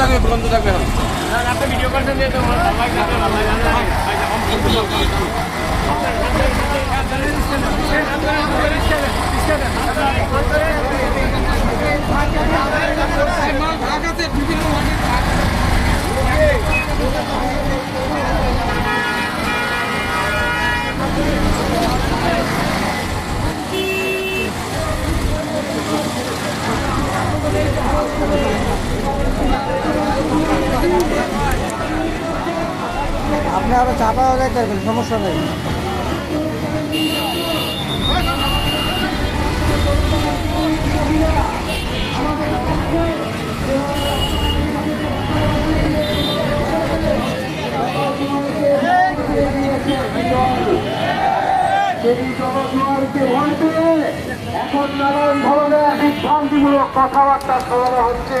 থাকবে বন্ধ থাকবে আপনি ভিডিও করছেন যে ঢাকাতে বিভিন্ন আরও চা পাওয়া যাইতে পারবেন সমস্যা নেই। এখন নানান ধরনের বিভ্রান্তিমূলক কথাবার্তা শোনানো হচ্ছে।